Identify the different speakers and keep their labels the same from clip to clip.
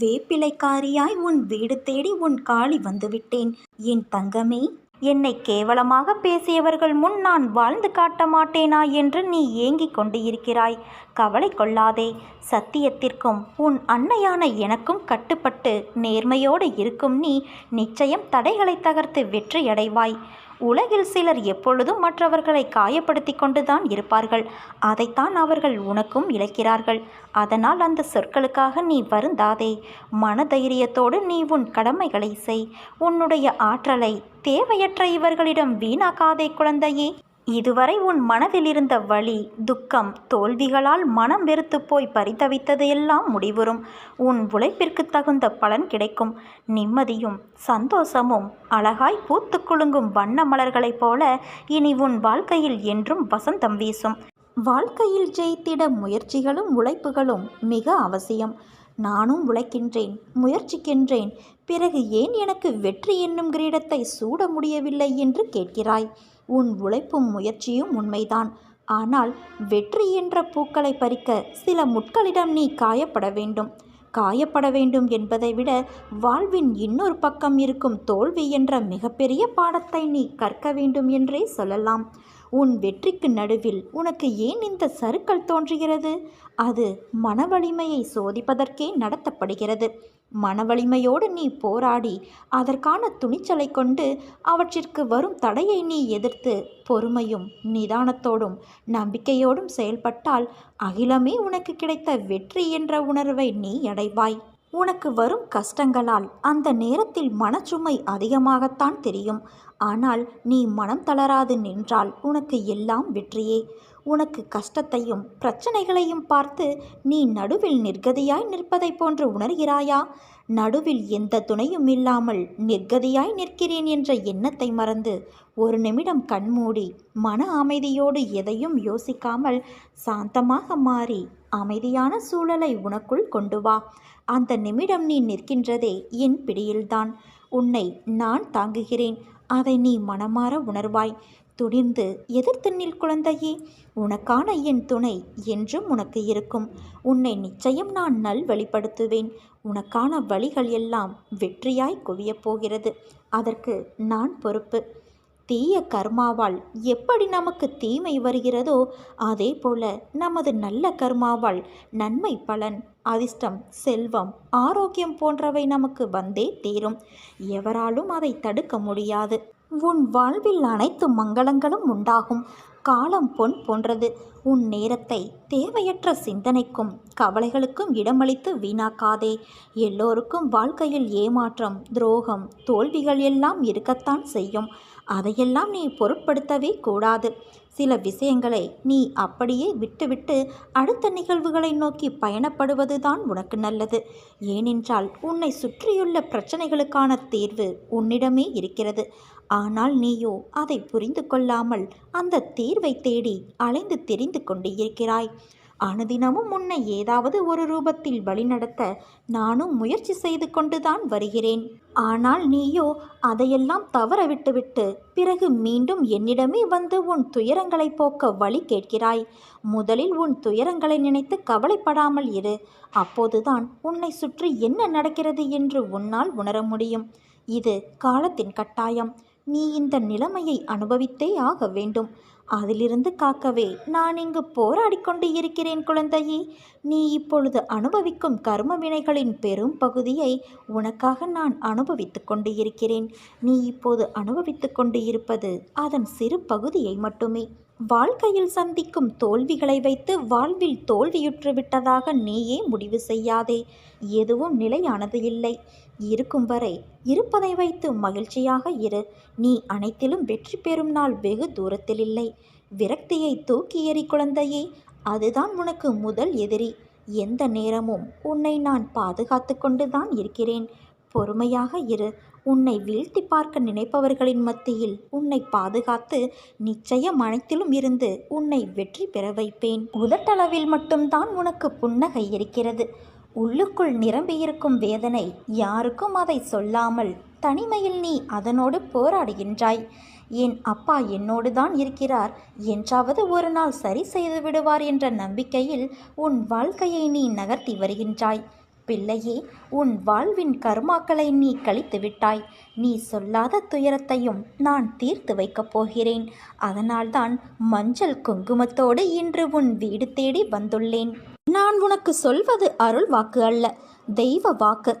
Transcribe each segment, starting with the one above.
Speaker 1: வேப்பிலைக்காரியாய் உன் வீடு தேடி உன் காளி வந்துவிட்டேன். என் தங்கமே என்னை கேவலமாக பேசியவர்கள் முன் நான் வாழ்ந்து காட்ட மாட்டேனா என்று நீ ஏங்கிக் கொண்டு இருக்கிறாய் கவலை கொள்ளாதே சத்தியத்திற்கும் உன் அன்னையான எனக்கும் கட்டுப்பட்டு நேர்மையோடு இருக்கும் நீ நிச்சயம் தடைகளை தகர்த்து வெற்றியடைவாய். உலகில் சிலர் எப்பொழுதும் மற்றவர்களை காயப்படுத்தி கொண்டுதான் இருப்பார்கள். அதைத்தான் அவர்கள் உனக்கும் இழைக்கிறார்கள். அதனால் அந்த சொற்களுக்காக நீ வருந்தாதே. மனதைரியத்தோடு நீ உன் கடமைகளை செய். உன்னுடைய ஆற்றலை தேவையற்ற இவர்களிடம் வீணாக்காதே குழந்தையே. இதுவரை உன் மனதில் இருந்த வலி துக்கம் தோல்விகளால் மனம் வெறுத்து போய் பரிதவித்தது எல்லாம் முடிவுறும். உன் உழைப்பிற்கு தகுந்த பலன் கிடைக்கும். நிம்மதியும் சந்தோஷமும் அழகாய் பூத்து குலுங்கும் வண்ண மலர்களைப் போல இனி உன் வாழ்க்கையில் என்றும் வசந்தம் வீசும். வாழ்க்கையில் ஜெயித்திட முயற்சிகளும் உழைப்புகளும் மிக அவசியம். நானும் உழைக்கின்றேன் முயற்சிக்கின்றேன். பிறகு ஏன் எனக்கு வெற்றி என்னும் கிரீடத்தை சூட முடியவில்லை என்று கேட்கிறாய்? உன் உழைப்பும் முயற்சியும் உண்மைதான். ஆனால் வெற்றி என்ற பூக்களை பறிக்க சில முட்களிடம் நீ காயப்பட வேண்டும். காயப்பட வேண்டும் என்பதை விட வாழ்வின் இன்னொரு பக்கம் இருக்கும் தோல்வி என்ற மிகப்பெரிய பாடத்தை நீ கற்க வேண்டும் என்றே சொல்லலாம். உன் வெற்றிக்கு நடுவில் உனக்கு ஏன் இந்த சறுக்கல் தோன்றுகிறது? அது மனவலிமையை சோதிப்பதற்கே நடத்தப்படுகிறது. மனவலிமையோடு நீ போராடி அதற்கான துணிச்சலை கொண்டு அவற்றிற்கு வரும் தடையை நீ எதிர்த்து பொறுமையும் நிதானத்தோடும் நம்பிக்கையோடும் செயல்பட்டால் அகிலமே உனக்கு கிடைத்த வெற்றி என்ற உணர்வை நீ அடைவாய். உனக்கு வரும் கஷ்டங்களால் அந்த நேரத்தில் மனச்சுமை அதிகமாகத்தான் தெரியும். ஆனால் நீ மனம் தளராது நின்றால் உனக்கு எல்லாம் வெற்றியே. உனக்கு கஷ்டத்தையும் பிரச்சனைகளையும் பார்த்து நீ நடுவில் நிர்கதியாய் நிற்பதைப் போன்று உணர்கிறாயா? நடுவில் எந்த துணையும் இல்லாமல் நிர்கதியாய் நிற்கிறேன் என்ற எண்ணத்தை மறந்து ஒரு நிமிடம் கண்மூடி மன அமைதியோடு எதையும் யோசிக்காமல் சாந்தமாக மாறி அமைதியான சூழலை உனக்குள் கொண்டு வா. அந்த நிமிடம் நீ நிற்கின்றதே என் பிடியில்தான். உன்னை நான் தாங்குகிறேன். அதை நீ மனமாற உணர்வாய். துணிந்து எதிர்த்து குழந்தையே உனக்கான என் துணை என்றும் உனக்கு இருக்கும். உன்னை நிச்சயம் நான் நல் வெளிப்படுத்துவேன். உனக்கான வழிகள் எல்லாம் வெற்றியாய் குவியப் போகிறது. அதற்கு நான் பொறுப்பு. தீய கர்மாவால் எப்படி நமக்கு தீமை வருகிறதோ அதே போல நமது நல்ல கர்மாவால் நன்மை பலன் அதிர்ஷ்டம் செல்வம் ஆரோக்கியம் போன்றவை நமக்கு வந்தே தீரும். எவராலும் அதை தடுக்க முடியாது. உன் வாழ்வில் அனைத்து மங்களங்களும் உண்டாகும். காலம் பொன் போன்றது. உன் நேரத்தை தேவையற்ற சிந்தனைக்கும் கவலைகளுக்கும் இடமளித்து வீணாக்காதே. எல்லோருக்கும் வாழ்க்கையில் ஏமாற்றம் துரோகம் தோல்விகள் எல்லாம் இருக்கத்தான் செய்யும். அதையெல்லாம் நீ பொருட்படுத்தவே கூடாது. சில விஷயங்களை நீ அப்படியே விட்டுவிட்டு அடுத்த நிகழ்வுகளை நோக்கி பயணப்படுவதுதான் உனக்கு நல்லது. ஏனென்றால் உன்னை சுற்றியுள்ள பிரச்சனைகளுக்கான தீர்வு உன்னிடமே இருக்கிறது. ஆனால் நீயோ அதை புரிந்து கொள்ளாமல் அந்த தீர்வை தேடி அலைந்து தெரிந்து கொண்டு இருக்கிறாய் அனுதினமும் உன்னை ஏதாவது ஒரு ரூபத்தில் வழிநடத்த நானும் முயற்சி செய்து கொண்டுதான் வருகிறேன். ஆனால் நீயோ அதையெல்லாம் தவற விட்டுவிட்டு பிறகு மீண்டும் என்னிடமே வந்து உன் துயரங்களை போக்க வழி கேட்கிறாய். முதலில் உன் துயரங்களை நினைத்து கவலைப்படாமல் இரு. அப்போதுதான் உன்னை சுற்றி என்ன நடக்கிறது என்று உன்னால் உணர முடியும். இது காலத்தின் கட்டாயம். நீ இந்த நிலைமையை அனுபவித்தே ஆக வேண்டும். அதிலிருந்து காக்கவே நான் இங்கு போராடி கொண்டு இருக்கிறேன் குழந்தையே. நீ இப்பொழுது அனுபவிக்கும் கர்ம வினைகளின் பெரும் பகுதியை உனக்காக நான் அனுபவித்து கொண்டு இருக்கிறேன் நீ இப்போது அனுபவித்து கொண்டு இருப்பது அதன் சிறு பகுதியை மட்டுமே. வாழ்க்கையில் சந்திக்கும் தோல்விகளை வைத்து வாழ்வில் தோல்வியுற்று விட்டதாக நீயே முடிவு செய்யாதே. எதுவும் நிலையானது இல்லை. இருக்கும் வரை இருப்பதை வைத்து மகிழ்ச்சியாக இரு. நீ அனைத்திலும் வெற்றி பெறும் நாள் வெகு தூரத்தில் இல்லை விரக்தியை தூக்கி எறி குழந்தையே அதுதான் உனக்கு முதல் எதிரி. எந்த நேரமும் உன்னை நான் பாதுகாத்து கொண்டுதான் இருக்கிறேன். பொறுமையாக இரு. உன்னை வீழ்த்தி பார்க்க நினைப்பவர்களின் மத்தியில் உன்னை பாதுகாத்து நிச்சயம் அனைத்திலும் இருந்து உன்னை வெற்றி பெற வைப்பேன். உதட்டளவில் மட்டும்தான் உனக்கு புன்னகை இருக்கிறது. உள்ளுக்குள் நிரம்பியிருக்கும் வேதனை யாருக்கும் அதை சொல்லாமல் தனிமையில் நீ அதனோடு போராடுகின்றாய். என் அப்பா என்னோடு தான் இருக்கிறார். என்றாவது ஒரு நாள் சரி செய்து விடுவார் என்ற நம்பிக்கையில் உன் வாழ்க்கையை நீ நகர்த்தி வருகின்றாய். பிள்ளையே உன் வாழ்வின் கர்மாக்களை நீ கழித்து விட்டாய். நீ சொல்லாத துயரத்தையும் நான் தீர்த்து வைக்கப் போகிறேன். அதனால்தான் மஞ்சள் குங்குமத்தோடு இன்று உன் வீடு தேடி வந்துள்ளேன். நான் உனக்கு சொல்வது அருள் வாக்கு அல்ல தெய்வ வாக்கு.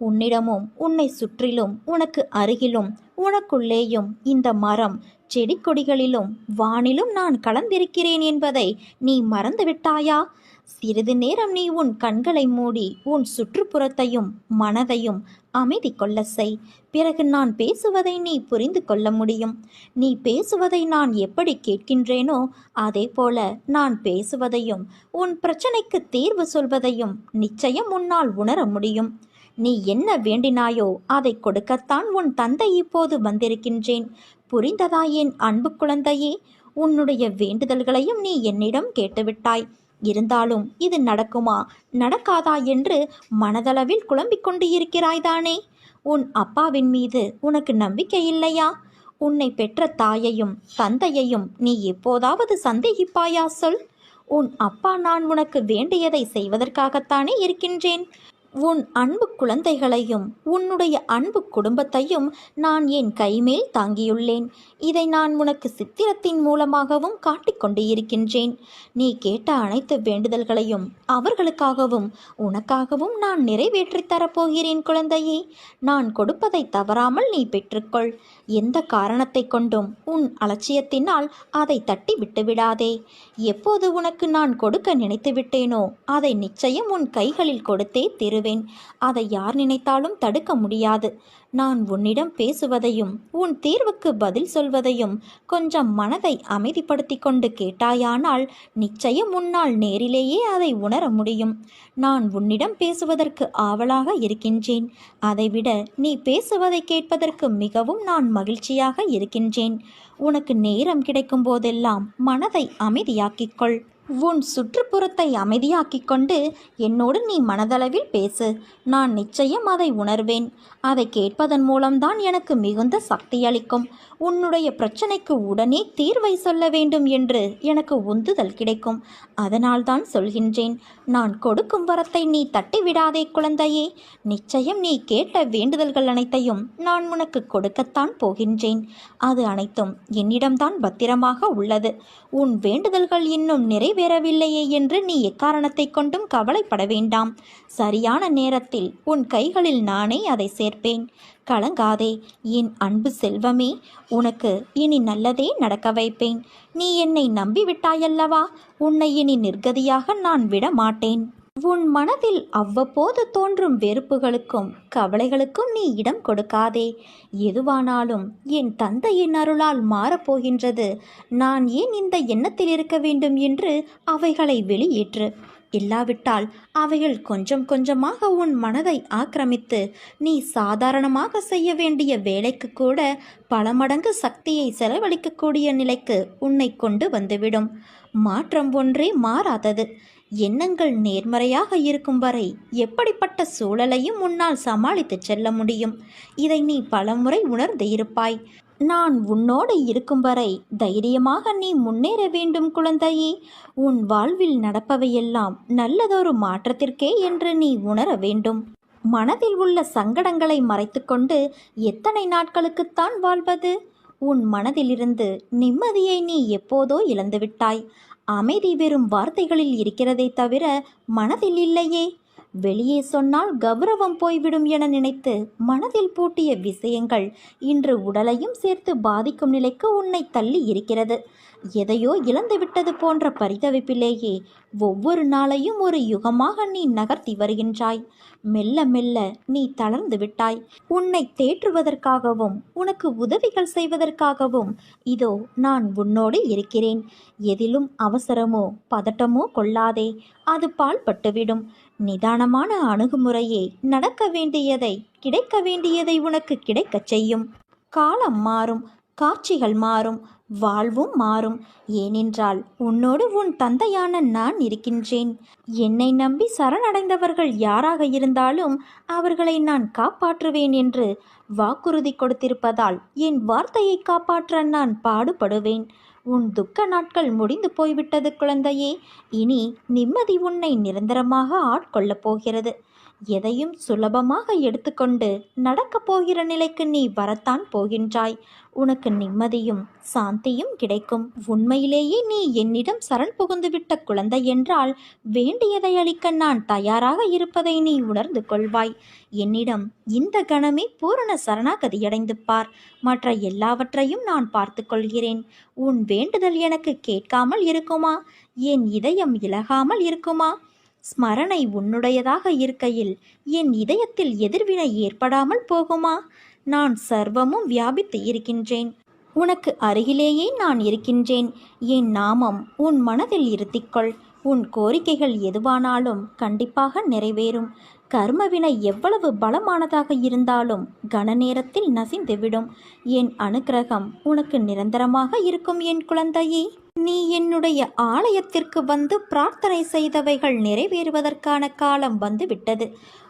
Speaker 1: உன்னிடமும் உன்னை சுற்றிலும் உனக்கு அருகிலும் உனக்குள்ளேயும் இந்த மரம் செடி கொடிகளிலும் வானிலும் நான் கலந்திருக்கிறேன் என்பதை நீ மறந்துவிட்டாயா? சிறிது நேரம் நீ உன் கண்களை மூடி உன் சுற்றுப்புறத்தையும் மனதையும் அமைதி கொள்ள செய். பிறகு நான் பேசுவதை நீ புரிந்து கொள்ள முடியும். நீ பேசுவதை நான் எப்படி கேட்கின்றேனோ அதே போல நான் பேசுவதையும் உன் பிரச்சனைக்கு தீர்வு சொல்வதையும் நிச்சயம் உன்னால் உணர முடியும். நீ என்ன வேண்டினாயோ அதை கொடுக்கத்தான் உன் தந்தை இப்போது வந்திருக்கின்றேன். புரிந்ததா என் அன்பு குழந்தையே? உன்னுடைய வேண்டுதல்களையும் நீ என்னிடம் கேட்டுவிட்டாய். இருந்தாலும் இது நடக்குமா? நடக்காதா என்று மனதளவில் குழம்பிக் கொண்டு இருக்கிறாய்தானே உன் அப்பாவின் மீது உனக்கு நம்பிக்கை இல்லையா? உன்னை பெற்ற தாயையும் தந்தையையும் நீ எப்போதாவது சந்தேகிப்பாயா சொல்? உன் அப்பா நான் உனக்கு வேண்டியதை செய்வதற்காகத்தானே இருக்கின்றேன். உன் அன்பு குழந்தைகளையும் உன்னுடைய அன்பு குடும்பத்தையும் நான் என் கைமேல் தாங்கியுள்ளேன். இதை நான் உனக்கு சித்திரத்தின் மூலமாகவும் காட்டிக்கொண்டு இருக்கின்றேன் நீ கேட்ட அனைத்து வேண்டுதல்களையும் அவர்களுக்காகவும் உனக்காகவும் நான் நிறைவேற்றித் தரப்போகிறேன் குழந்தையே. நான் கொடுப்பதை தவறாமல் நீ பெற்றுக்கொள். எந்த காரணத்தை கொண்டும் உன் அலட்சியத்தினால் அதை தட்டி விட்டுவிடாதே. எப்போது உனக்கு நான் கொடுக்க நினைத்து விட்டேனோ அதை நிச்சயம் உன் கைகளில் கொடுத்தே திரு. விடுவேன் அதை யார் நினைத்தாலும் தடுக்க முடியாது. நான் உன்னிடம் பேசுவதையும் உன் தீர்வுக்கு பதில் சொல்வதையும் கொஞ்சம் மனதை அமைதிப்படுத்தி கொண்டு கேட்டாயானால் நிச்சயம் உன்னால் நேரிலேயே அதை உணர முடியும். நான் உன்னிடம் பேசுவதற்கு ஆவலாக இருக்கின்றேன். அதைவிட நீ பேசுவதை கேட்பதற்கு மிகவும் நான் மகிழ்ச்சியாக இருக்கின்றேன். உனக்கு நேரம் கிடைக்கும் போதெல்லாம் மனதை அமைதியாக்கிக் கொள். உன் சுற்றுப்புறத்தை அமைதியாக்கிக் கொண்டு என்னோடு நீ மனதளவில் பேசு. நான் நிச்சயம் அதை உணர்வேன். அதை கேட்பதன் மூலம்தான் எனக்கு மிகுந்த சக்தி அளிக்கும். உன்னுடைய பிரச்சனைக்கு உடனே தீர்வை சொல்ல வேண்டும் என்று எனக்கு உந்துதல் கிடைக்கும். அதனால்தான் சொல்கின்றேன் நான் கொடுக்கும் வரத்தை நீ தட்டிவிடாதே குழந்தையே. நிச்சயம் நீ கேட்ட வேண்டுதல்கள் அனைத்தையும் நான் உனக்கு கொடுக்கத்தான் போகின்றேன். அது அனைத்தும் என்னிடம்தான் பத்திரமாக உள்ளது. உன் வேண்டுதல்கள் இன்னும் நிறைவேறவில்லையே என்று நீ எக்காரணத்தை கொண்டும் கவலைப்பட வேண்டாம். சரியான நேரத்தில் உன் கைகளில் நானே அதை சேர்ப்பேன். கலங்காதே என் அன்பு செல்வமே உனக்கு இனி நல்லதே நடக்க வைப்பேன். நீ என்னை நம்பிவிட்டாயல்லவா? உன்னை இனி நிர்கதியாக நான் விட மாட்டேன் உன் மனதில் அவ்வப்போது தோன்றும் வெறுப்புகளுக்கும் கவலைகளுக்கும் நீ இடம் கொடுக்காதே. எதுவானாலும் என் தந்தையின் அருளால் மாறப்போகின்றது. நான் ஏன் இந்த எண்ணத்தில் இருக்க வேண்டும் என்று அவைகளை வெளியேற்று. இல்லாவிட்டால் அவைகள் கொஞ்சம் கொஞ்சமாக உன் மனதை ஆக்கிரமித்து நீ சாதாரணமாக செய்ய வேண்டிய வேலைக்கு கூட பல மடங்கு சக்தியை செலவழிக்கக்கூடிய நிலைக்கு உன்னை கொண்டு வந்துவிடும். மாற்றம் ஒன்றே மாறாதது. எண்ணங்கள் நேர்மறையாக இருக்கும் வரை எப்படிப்பட்ட சூழலையும் உன்னால் சமாளித்து செல்ல முடியும்? இதை நீ பலமுறை உணர்ந்து இருப்பாய் நான் உன்னோடு இருக்கும் வரை தைரியமாக நீ முன்னேற வேண்டும் குழந்தையே. உன் வாழ்வில் நடப்பவையெல்லாம் நல்லதொரு மாற்றத்திற்கே என்று நீ உணர வேண்டும். மனதில் உள்ள சங்கடங்களை மறைத்துக்கொண்டு எத்தனை நாட்களுக்குத்தான் வாழ்வது? உன் மனதிலிருந்து நிம்மதியை நீ எப்போதோ இழந்துவிட்டாய். அமைதி வெறும் வார்த்தைகளில் இருக்கிறதே தவிர மனதில் இல்லையே. வெளியே சொன்னால் கௌரவம் போய்விடும் என நினைத்து மனதில் பூட்டிய விஷயங்கள் இன்று உடலையும் சேர்த்து பாதிக்கும் நிலைக்கு உன்னை தள்ளி இருக்கிறது. எதையோ இழந்துவிட்டது போன்ற பரிதவிப்பிலேயே ஒவ்வொரு நாளையும் ஒரு யுகமாக நீ நகர்த்தி வருகின்றாய். மெல்ல மெல்ல நீ தளர்ந்து விட்டாய். உன்னை தேற்றுவதற்காகவும் உனக்கு உதவிகள் செய்வதற்காகவும் இதோ நான் உன்னோடு இருக்கிறேன். எதிலும் அவசரமோ பதட்டமோ கொள்ளாதே. அது பால்பட்டுவிடும் நிதானமான அணுகுமுறையே நடக்க வேண்டியதை கிடைக்க வேண்டியதை உனக்கு கிடைக்கச் செய்யும். காலம் மாறும் காட்சிகள் மாறும் வாழ்வும் மாறும். ஏனென்றால் உன்னோடு உன் தந்தையான நான் இருக்கின்றேன். என்னை நம்பி சரணடைந்தவர்கள் யாராக இருந்தாலும் அவர்களை நான் காப்பாற்றுவேன் என்று வாக்குறுதி கொடுத்திருப்பதால் என் வார்த்தையை காப்பாற்ற நான் பாடுபடுவேன். உன் துக்க நாட்கள் முடிந்து போய்விட்டது குழந்தையே. இனி நிம்மதி உன்னை நிரந்தரமாக ஆட்கொள்ளப் போகிறது. எதையும் சுலபமாக எடுத்துக்கொண்டு நடக்கப் போகிற நிலைக்கு நீ வரத்தான் போகின்றாய். உனக்கு நிம்மதியும் சாந்தியும் கிடைக்கும். உண்மையிலேயே நீ என்னிடம் சரண் புகுந்துவிட்ட குழந்தை என்றால் வேண்டியதை அளிக்க நான் தயாராக இருப்பதை நீ உணர்ந்து கொள்வாய். என்னிடம் இந்த கணமே பூரண சரணாகதியடைந்து பார். மற்ற எல்லாவற்றையும் நான் பார்த்து கொள்கிறேன். உன் வேண்டுதல் எனக்கு கேட்காமல் இருக்குமா? என் இதயம் இலகாமல் இருக்குமா? ஸ்மரணை உன்னுடையதாக இருக்கையில் என் இதயத்தில் எதிர்வினை ஏற்படாமல் போகுமா? நான் சர்வமும் வியாபித்து இருக்கின்றேன். உனக்கு அருகிலேயே நான் இருக்கின்றேன். என் நாமம் உன் மனதில் இருத்திக்கொள். உன் கோரிக்கைகள் எதுவானாலும் கண்டிப்பாக நிறைவேறும். கர்மவினை எவ்வளவு பலமானதாக இருந்தாலும் கன நேரத்தில் நசிந்துவிடும். என் அனுக்கிரகம் உனக்கு நிரந்தரமாக இருக்கும் என் குழந்தையே. நீ என்னுடைய ஆலயத்திற்கு வந்து பிரார்த்தனை செய்தவைகள் நிறைவேறுவதற்கான காலம் வந்துவிட்டது.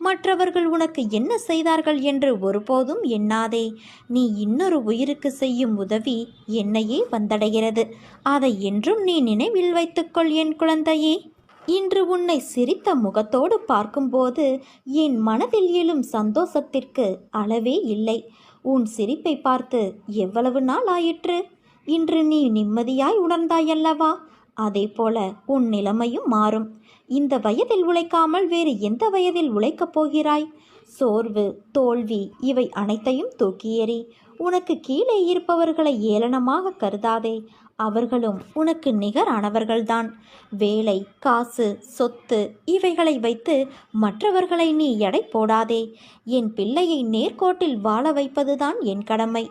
Speaker 1: மற்றவர்கள் உனக்கு என்ன செய்தார்கள் என்று ஒருபோதும் எண்ணாதே. நீ இன்னொரு உயிருக்கு செய்யும் உதவி என்னையே வந்தடைகிறது. அதை என்றும் நீ நினைவில் வைத்துக்கொள் என் குழந்தையே. இன்று உன்னை சிரித்த முகத்தோடு பார்க்கும்போது என் மனதில் எழும் சந்தோஷத்திற்கு அளவே இல்லை. உன் சிரிப்பை பார்த்து எவ்வளவு நாள் ஆயிற்று? இன்று நீ நிம்மதியாய் உணர்ந்தாயல்லவா? அதே போல உன் நிலைமையும் மாறும். இந்த வயதில் உழைக்காமல் வேறு எந்த வயதில் உழைக்கப் போகிறாய்? சோர்வு தோல்வி இவை அனைத்தையும் தூக்கி எறி உனக்கு கீழே இருப்பவர்களை ஏளனமாக கருதாதே அவர்களும் உனக்கு நிகரானவர்கள்தான். வேலை காசு சொத்து இவைகளை வைத்து மற்றவர்களை நீ எடை போடாதே. என் பிள்ளையை நேர்கோட்டில் வாழ வைப்பதுதான் என் கடமை.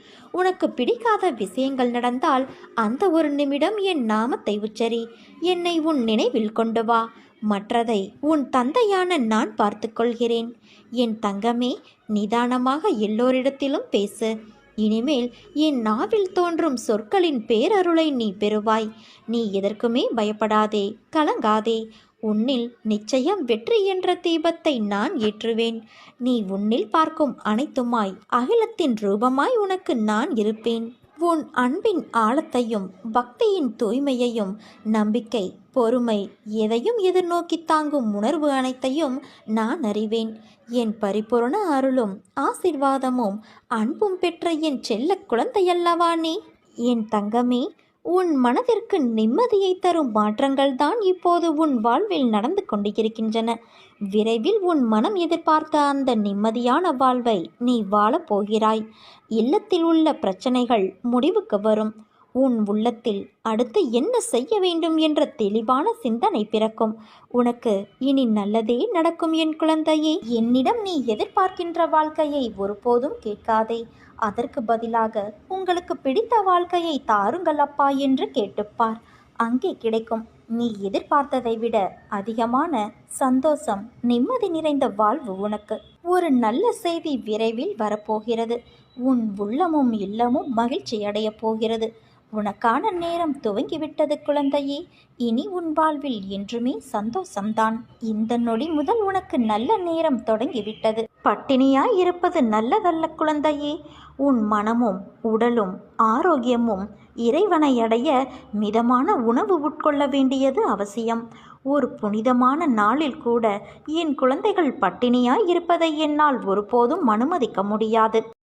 Speaker 1: உனக்கு பிடிக்காத விஷயங்கள் நடந்தால் அந்த ஒரு நிமிடம் என் நாமத்தை உச்சரி. என்னை உன் நினைவில் கொண்டு வா. மற்றதை உன் தந்தையான நான் பார்த்துக்கொள்கிறேன் என் தங்கமே நிதானமாக எல்லோரிடத்திலும் பேசு. இனிமேல் என் நாவில் தோன்றும் சொற்களின் பேரருளை நீ பெறுவாய். நீ எதற்குமே பயப்படாதே கலங்காதே. உன்னில் நிச்சயம் வெற்றி என்ற தீபத்தை நான் ஏற்றுவேன். நீ உன்னில் பார்க்கும் அனைத்துமாய் அகிலத்தின் ரூபமாய் உனக்கு நான் இருப்பேன். உன் அன்பின் ஆழத்தையும் பக்தியின் தூய்மையையும் நம்பிக்கை பொறுமை எதையும் எதிர்நோக்கி தாங்கும் உணர்வு அனைத்தையும் நான் அறிவேன். என் பரிபூரண அருளும் ஆசிர்வாதமும் அன்பும் பெற்ற என் செல்ல குழந்தையல்லவா நீ? என் தங்கமே உன் மனதிற்கு நிம்மதியை தரும் மாற்றங்கள் தான் இப்போது உன் வாழ்வில் நடந்து கொண்டிருக்கின்றன. விரைவில் உன் மனம் எதிர்பார்த்த அந்த நிம்மதியான வாழ்வை நீ வாழப் போகிறாய். இல்லத்தில் உள்ள பிரச்சனைகள் முடிவுக்கு வரும். உன் உள்ளத்தில் அடுத்து என்ன செய்ய வேண்டும் என்ற தெளிவான சிந்தனை பிறக்கும். உனக்கு இனி நல்லதே நடக்கும் என் குழந்தையே. என்னிடம் நீ எதிர்பார்க்கின்ற வாழ்க்கையை ஒருபோதும் கேட்காதே. அதற்கு பதிலாக உங்களுக்கு பிடித்த வாழ்க்கையை தாருங்கள் அப்பா என்று கேட்டுப்பார். அங்கே கிடைக்கும் நீ எதிர்பார்த்ததை விட அதிகமான சந்தோஷம் நிம்மதி நிறைந்த வாழ்வு உனக்கு. ஒரு நல்ல செய்தி விரைவில் வரப்போகிறது. உன் உள்ளமும் இல்லமும் மகிழ்ச்சி அடையப் போகிறது. உனக்கான நேரம் துவங்கிவிட்டது குழந்தையே. இனி உன் வாழ்வில் என்றுமே சந்தோஷம்தான். இந்த நொடி முதல் உனக்கு நல்ல நேரம் தொடங்கிவிட்டது. பட்டினியாய் இருப்பது நல்லதல்ல குழந்தையே. உன் மனமும் உடலும் ஆரோக்கியமும் இறைவனை அடைய மிதமான உணவு உட்கொள்ள வேண்டியது அவசியம். ஒரு புனிதமான நாளில் கூட என் குழந்தைகள் பட்டினியாய் இருப்பதை என்னால் ஒருபோதும் அனுமதிக்க முடியாது.